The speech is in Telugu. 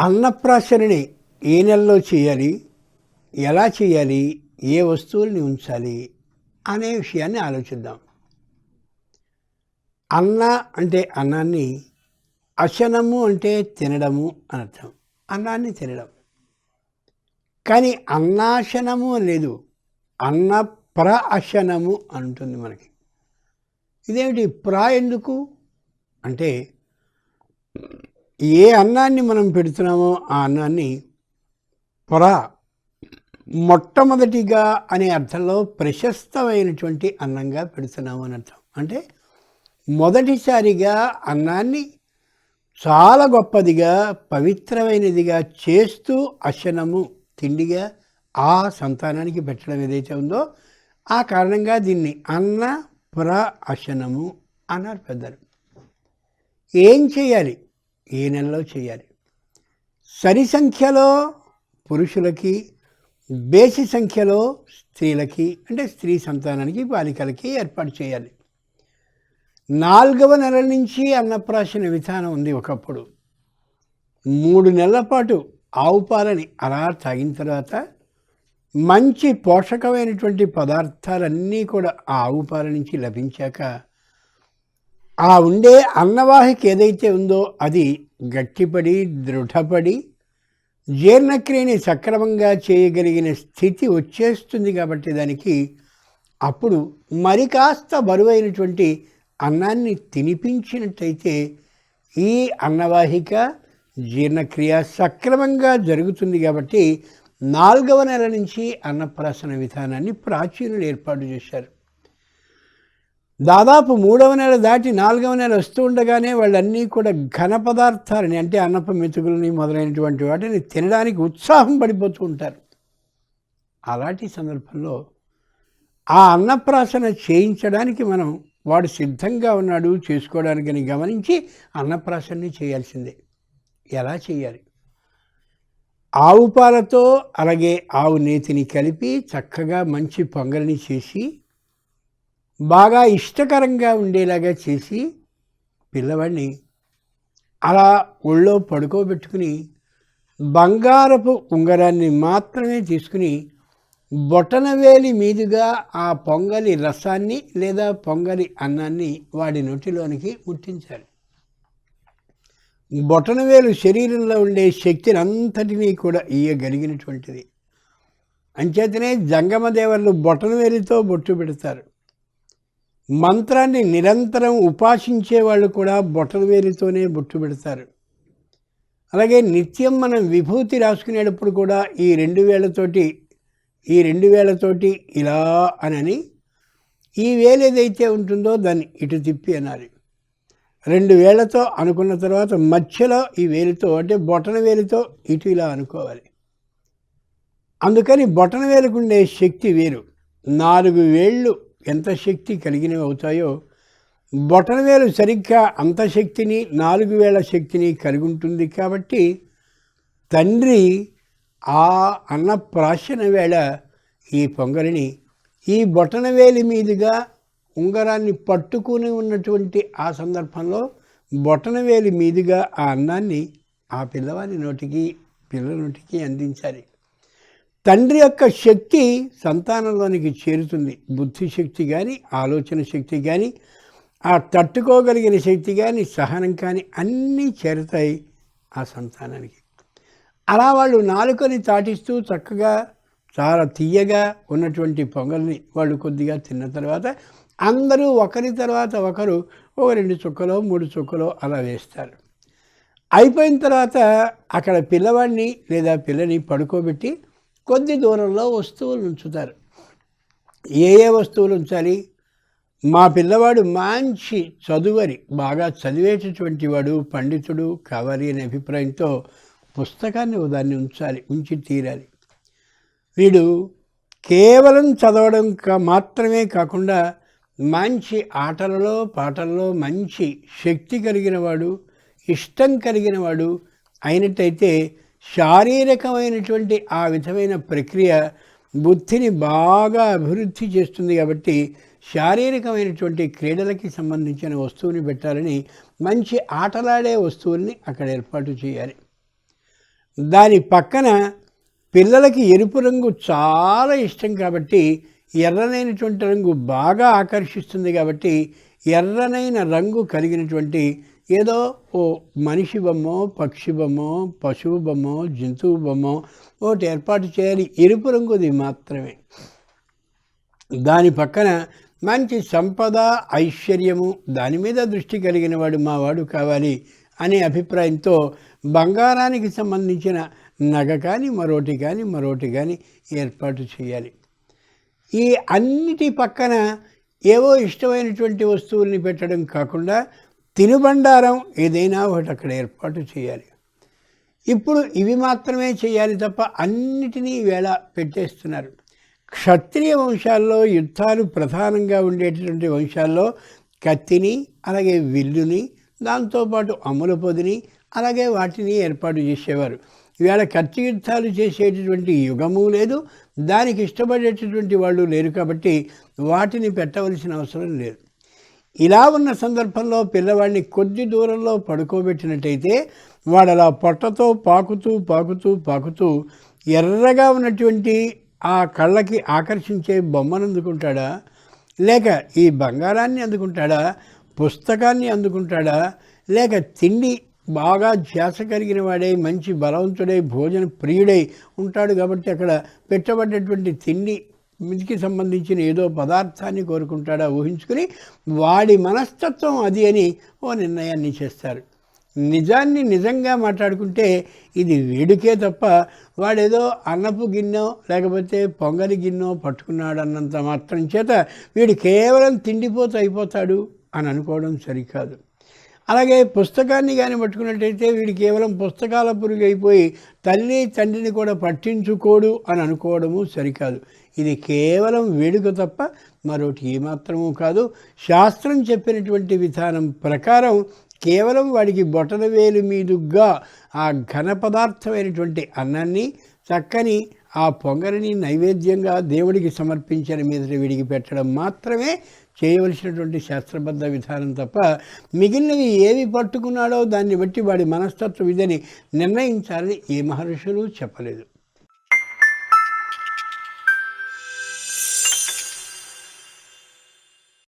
అన్నప్రాసనని ఏ నెలలో చేయాలి? ఎలా చేయాలి? ఏ వస్తువుల్ని ఉంచాలి? అనే విషయాన్ని ఆలోచిద్దాం. అన్న అంటే అన్నాన్ని అశనము అంటే తినడము అని అర్థం. అన్నాన్ని తినడం. కానీ అన్నాశనము అని లేదు. అన్న ప్ర అశనము అంటుంది మనకి. ఇదేమిటి? ప్రా ఎందుకు? అంటే ఏ అన్నాన్ని మనం పెడుతున్నామో ఆ అన్నాన్ని పొర మొట్టమొదటిగా అనే అర్థంలో ప్రశస్తమైనటువంటి అన్నంగా పెడుతున్నాము అని అర్థం. అంటే మొదటిసారిగా అన్నాన్ని చాలా గొప్పదిగా పవిత్రమైనదిగా చేస్తూ అశనము తిండిగా ఆ సంతానానికి పెట్టడం ఏదైతే ఉందో ఆ కారణంగా దీన్ని అన్న ప్ర అశనము అన్నారు పెద్దలు. ఏం చేయాలి? ఏ నెలలో చేయాలి? సరి సంఖ్యలో పురుషులకి బేసి సంఖ్యలో స్త్రీలకి అంటే స్త్రీ సంతానానికి బాలికలకి ఏర్పాటు చేయాలి. నాలుగవ నెల నుంచి అన్నప్రాశన విధానం ఉంది ఒకప్పుడు. మూడు నెలల పాటు ఆవు పాలని అలా తాగిన తర్వాత మంచి పోషకమైనటువంటి పదార్థాలన్నీ కూడా ఆ ఆవు పాల నుంచి లభించాక ఆ ఉండే అన్నవాహిక ఏదైతే ఉందో అది గట్టిపడి దృఢపడి జీర్ణక్రియని సక్రమంగా చేయగలిగిన స్థితి వచ్చేస్తుంది కాబట్టి దానికి అప్పుడు మరి కాస్త బరువైనటువంటి అన్నాన్ని తినిపించినట్టయితే ఈ అన్నవాహిక జీర్ణక్రియ సక్రమంగా జరుగుతుంది కాబట్టి నాలుగవ నెల నుంచి అన్నప్రాసన విధానాన్ని ప్రాచీనులు ఏర్పాటు చేశారు. దాదాపు మూడవ నెల దాటి నాలుగవ నెల వస్తూ ఉండగానే వాళ్ళన్నీ కూడా ఘన పదార్థాలని అంటే అన్నప మెతుకులని మొదలైనటువంటి వాటిని తినడానికి ఉత్సాహం పడిపోతూ ఉంటారు. అలాంటి సందర్భంలో ఆ అన్నప్రాసన చేయించడానికి మనం వాడు సిద్ధంగా ఉన్నాడు చేసుకోవడానికని గమనించి అన్నప్రాసనని చేయాల్సిందే. ఎలా చేయాలి? ఆవు పాలతో అలాగే ఆవు నేతిని కలిపి చక్కగా మంచి పొంగల్ని చేసి బాగా ఇష్టకరంగా ఉండేలాగా చేసి పిల్లవాడిని అలా ఒళ్ళో పడుకోబెట్టుకుని బంగారపు ఉంగరాన్ని మాత్రమే తీసుకుని బొటనవేలి మీదుగా ఆ పొంగలి రసాన్ని లేదా పొంగలి అన్నాన్ని వాడి నొటిలోనికి ముట్టించాలి. బొటనవేలు శరీరంలో ఉండే శక్తిని అంతటినీ కూడా ఇయ్యగలిగినటువంటిది. అంచేతనే జంగమదేవర్లు బొటనవేలితో బొట్టు పెడతారు. మంత్రాన్ని నిరంతరం ఉపాసించే వాళ్ళు కూడా బొట్టలవేలితోనే బొట్టు పెడతారు. అలాగే నిత్యం మనం విభూతి రాసుకునేటప్పుడు కూడా ఈ రెండు వేలతోటి ఈ రెండు వేలతోటి ఇలా అనని ఈ వేలు ఏదైతే ఉంటుందో దాన్ని ఇటు తిప్పి అనాలి. రెండు వేలతో అనుకున్న తర్వాత మధ్యలో ఈ వేలుతో అంటే బొటన వేలుతో ఇటు ఇలా అనుకోవాలి. అందుకని బొటన వేలుకుండే శక్తి వేరు. నాలుగు వేళ్ళు ఎంత శక్తి కలిగినవి అవుతాయో బొటన వేలు సరిగ్గా అంత శక్తిని నాలుగు వేల శక్తిని కలిగి ఉంటుంది కాబట్టి తండ్రి ఆ అన్నప్రాశన వేళ ఈ పొంగలిని ఈ బొటనవేలి మీదుగా ఉంగరాన్ని పట్టుకుని ఉన్నటువంటి ఆ సందర్భంలో బొటనవేలి మీదుగా ఆ అన్నాన్ని ఆ పిల్లవాడి నోటికి పిల్లల నోటికి అందించాలి. తండ్రి యొక్క శక్తి సంతానంలోనికి చేరుతుంది. బుద్ధి శక్తి కానీ ఆలోచన శక్తి కానీ ఆ తట్టుకోగలిగిన శక్తి కానీ సహనం కానీ అన్నీ చేరుతాయి ఆ సంతానానికి. అలా వాళ్ళు నాలుకని తాటిస్తూ చక్కగా చాలా తీయగా ఉన్నటువంటి పొంగల్ని వాళ్ళు కొద్దిగా తిన్న తర్వాత అందరూ ఒకరి తర్వాత ఒకరు ఒక రెండు చుక్కలో మూడు చుక్కలో అలా వేస్తారు. అయిపోయిన తర్వాత అక్కడ పిల్లవాడిని లేదా పిల్లని పడుకోబెట్టి కొద్ది దూరంలో వస్తువులు ఉంచుతారు. ఏ ఏ వస్తువులు ఉంచాలి? మా పిల్లవాడు మంచి చదువరి బాగా చదివేటటువంటి వాడు పండితుడు కావాలి అనే అభిప్రాయంతో పుస్తకాన్ని దాన్ని ఉంచాలి ఉంచి తీరాలి. వీడు కేవలం చదవడం మాత్రమే కాకుండా మంచి ఆటలలో పాటల్లో మంచి శక్తి కలిగిన వాడు ఇష్టం కలిగిన వాడు అయినట్టయితే శారీరకమైనటువంటి ఆ విధమైన ప్రక్రియ బుద్ధిని బాగా అభివృద్ధి చేస్తుంది కాబట్టి శారీరకమైనటువంటి క్రీడలకి సంబంధించిన వస్తువుని పెట్టాలని మంచి ఆటలాడే వస్తువుల్ని అక్కడ ఏర్పాటు చేయాలి. దాని పక్కన పిల్లలకి ఎరుపు రంగు చాలా ఇష్టం కాబట్టి ఎర్రనైనటువంటి రంగు బాగా ఆకర్షిస్తుంది కాబట్టి ఎర్రనైన రంగు కలిగినటువంటి ఏదో ఓ మనిషి బొమ్మో పక్షి బొమ్మో పశువు బొమ్మో జంతువు బొమ్మో ఒకటి ఏర్పాటు చేయాలి. ఎరుపు రంగుది మాత్రమే. దాని పక్కన మంచి సంపద ఐశ్వర్యము దాని మీద దృష్టి కలిగిన వాడు మా వాడు కావాలి అనే అభిప్రాయంతో బంగారానికి సంబంధించిన నగ కానీ మరోటి కానీ మరోటి కానీ ఏర్పాటు చేయాలి. ఈ అన్నిటి పక్కన ఏవో ఇష్టమైనటువంటి వస్తువుల్ని పెట్టడం కాకుండా తినుబండారం ఏదైనా ఒకటి అక్కడ ఏర్పాటు చేయాలి. ఇప్పుడు ఇవి మాత్రమే చేయాలి తప్ప అన్నిటినీ వేళ పెట్టేస్తున్నారు. క్షత్రియ వంశాల్లో యుద్ధాలు ప్రధానంగా ఉండేటటువంటి వంశాల్లో కత్తిని అలాగే విల్లుని దాంతోపాటు అమ్ముల పొదిని అలాగే వాటిని ఏర్పాటు చేసేవారు. ఇవాళ కత్తి యుద్ధాలు చేసేటటువంటి యుగము లేదు దానికి ఇష్టపడేటటువంటి వాళ్ళు లేరు కాబట్టి వాటిని పెట్టవలసిన అవసరం లేదు. ఇలా ఉన్న సందర్భంలో పిల్లవాడిని కొద్ది దూరంలో పడుకోబెట్టినట్టయితే వాడు అలా పొట్టతో పాకుతూ పాకుతూ పాకుతూ ఎర్రగా ఉన్నటువంటి ఆ కళ్ళకి ఆకర్షించే బొమ్మను అందుకుంటాడా? లేక ఈ బంగారాన్ని అందుకుంటాడా? పుస్తకాన్ని అందుకుంటాడా? లేక తిండి బాగా ధ్యాస కలిగిన వాడై మంచి బలవంతుడై భోజన ప్రియుడై ఉంటాడు కాబట్టి అక్కడ పెట్టబడ్డటువంటి తిండి మితికి సంబంధించిన ఏదో పదార్థాన్ని కోరుకుంటాడా ఊహించుకుని వాడి మనస్తత్వం అది అని ఓ నిర్ణయాన్ని చేస్తారు. నిజాన్ని నిజంగా మాట్లాడుకుంటే ఇది వేడుకే తప్ప వాడేదో అన్నపు గిన్నె లేకపోతే పొంగలి గిన్నె పట్టుకున్నాడు అన్నంత మాత్రం చేత వీడు కేవలం తిండిపోతూ అయిపోతాడు అని అనుకోవడం సరికాదు. అలాగే పుస్తకాన్ని కానీ పట్టుకున్నట్టయితే వీడు కేవలం పుస్తకాల పురుగు అయిపోయి తల్లి తండ్రిని కూడా పట్టించుకోడు అని అనుకోవడము సరికాదు. ఇది కేవలం వేడుక తప్ప మరొకటి ఏమాత్రము కాదు. శాస్త్రం చెప్పినటువంటి విధానం ప్రకారం కేవలం వాడికి బొటన వేలు మీదుగా ఆ ఘన పదార్థమైనటువంటి అన్నాన్ని చక్కని ఆ పొంగరిని నైవేద్యంగా దేవుడికి సమర్పించిన మీద వీడికి పెట్టడం మాత్రమే చేయవలసినటువంటి శాస్త్రబద్ధ విధానం తప్ప మిగిలినవి ఏవి పట్టుకున్నాడో దాన్ని బట్టి వాడి మనస్తత్వం ఇదని నిర్ణయించాలని ఏ మహర్షులు చెప్పలేదు.